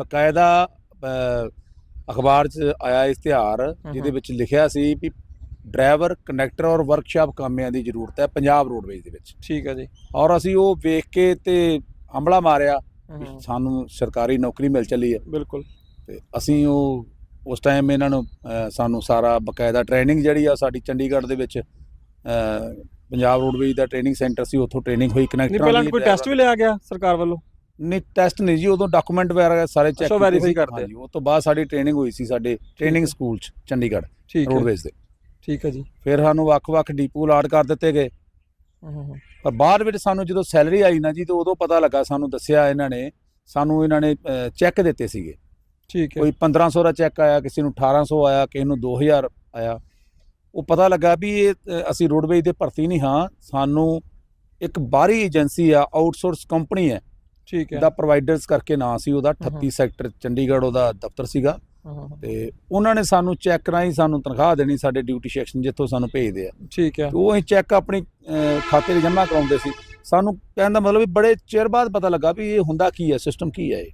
ਬਕਾਇਦਾ ਅਖਬਾਰ 'ਚ ਆਇਆ ਇਸ਼ਤਿਹਾਰ ਜਿਹਦੇ। ਵਿੱਚ ਲਿਖਿਆ ਸੀ ਵੀ ਡਰਾਈਵਰ ਕਨੈਕਟਰ ਔਰ ਵਰਕਸ਼ਾਪ ਕਾਮਿਆਂ ਦੀ ਜ਼ਰੂਰਤ ਹੈ ਪੰਜਾਬ ਰੋਡਵੇਜ਼ ਦੇ ਵਿੱਚ। ਠੀਕ ਹੈ ਜੀ। ਔਰ ਅਸੀਂ ਉਹ ਵੇਖ ਕੇ ਤੇ ਹੰਬਲਾ ਮਾਰਿਆ ਸਾਨੂੰ ਸਰਕਾਰੀ ਨੌਕਰੀ ਮਿਲ ਚੱਲੀ ਹੈ। ਬਿਲਕੁਲ। ਤੇ ਅਸੀਂ ਉਹ ਉਸ ਟਾਈਮ ਇਹਨਾਂ ਨੂੰ ਸਾਨੂੰ ਸਾਰਾ ਬਕਾਇਦਾ ਟ੍ਰੇਨਿੰਗ ਜਿਹੜੀ ਆ ਸਾਡੀ ਚੰਡੀਗੜ੍ਹ ਦੇ ਵਿੱਚ ਪੰਜਾਬ ਰੋਡਵੇਜ਼ ਦਾ ਟ੍ਰੇਨਿੰਗ ਸੈਂਟਰ ਸੀ ਉੱਥੋਂ ਟ੍ਰੇਨਿੰਗ ਹੋਈ। ਕਨੈਕਟਰਾਂ ਪਹਿਲਾਂ ਦੀ ਕੋਈ ਟੈਸਟ ਵੀ ਲਿਆ ਗਿਆ ਸਰਕਾਰ ਵੱਲੋਂ? ਨਹੀਂ ਟੈਸਟ ਨਹੀਂ ਜੀ ਉਦੋਂ ਡਾਕੂਮੈਂਟ ਵਗੈਰਾ ਸਾਰੇ ਚੈੱਕ ਅੱਛਾ, verify ਕਰਦੇ। ਹਾਂਜੀ ਉਹ ਤੋਂ ਬਾਅਦ ਸਾਡੀ ਟ੍ਰੇਨਿੰਗ ਹੋਈ ਸੀ ਸਾਡੇ ਟ੍ਰੇਨਿੰਗ ਸਕੂਲ ਚ ਚੰਡੀਗੜ੍ਹ ਠੀਕ ਹੈ। ਰੋਡਵੇਜ਼ ਦੇ ਠੀਕ ਹੈ ਜੀ। ਫਿਰ ਸਾਨੂੰ ਵੱਖ-ਵੱਖ ਡੀਪੂ ਅਲਾਟ ਕਰ ਦਿੱਤੇ ਗਏ। ਹਮ, ਹਮ, ਪਰ ਬਾਅਦ ਵਿੱਚ ਸਾਨੂੰ ਜਦੋਂ ਸੈਲਰੀ ਆਈ ਨਾ ਜੀ ਤੇ ਉਦੋਂ ਪਤਾ ਲੱਗਾ ਸਾਨੂੰ ਦੱਸਿਆ ਇਹਨਾਂ ਨੇ ਸਾਨੂੰ ਇਹਨਾਂ ਨੇ ਚੈੱਕ ਦਿੱਤੇ ਸੀਗੇ। ਠੀਕ ਹੈ। ਕੋਈ 1500 ਦਾ ਚੈੱਕ ਆਇਆ ਕਿਸੇ ਨੂੰ 1800 ਆਇਆ ਕਿਸੇ ਨੂੰ 2000 ਆਇਆ। ਉਹ ਪਤਾ ਲੱਗਾ ਵੀ ਇਹ ਅ, ਅਸੀਂ ਰੋਡਵੇਜ਼ ਦੇ ਭਰਤੀ ਨਹੀਂ ਹਾਂ। ਸਾਨੂੰ ਇੱਕ ਬਾਹਰੀ ਏਜੰਸੀ ਆ ਆਊਟਸੋਰਸ ਕੰਪਨੀ ਹੈ। ਠੀਕ ਹੈ। ਦਾ ਪ੍ਰੋਵਾਈਡਰਸ ਕਰਕੇ ਨਾਂ ਸੀ ਉਹਦਾ ਹਮ। 38 ਸੈਕਟਰ ਚੰਡੀਗੜ੍ਹ ਉਹਦਾ ਦਫ਼ਤਰ ਸੀਗਾ। ਤੇ ਉਹਨਾਂ ਨੇ ਸਾਨੂੰ ਚੈੱਕ ਰਾਹੀਂ ਸਾਨੂੰ ਤਨਖਾਹ ਦੇਣੀ ਸਾਡੇ ਡਿਊਟੀ ਸੈਕਸ਼ਨ ਜਿੱਥੋਂ ਸਾਨੂੰ ਭੇਜਦੇ ਆ। ਠੀਕ ਹੈ। ਉਹ ਅਸੀਂ ਚੈੱਕ ਆਪਣੀ ਖਾਤੇ 'ਚ ਜਮ੍ਹਾਂ ਕਰਾਉਂਦੇ ਸੀ। ਸਾਨੂੰ ਕਹਿਣ ਦਾ ਮਤਲਬ ਵੀ ਬੜੇ ਚਿਰ ਬਾਅਦ ਪਤਾ ਲੱਗਾ ਵੀ ਇਹ ਹੁੰਦਾ ਕੀ ਹੈ ਸਿਸਟਮ ਕੀ ਹੈ ਇਹ।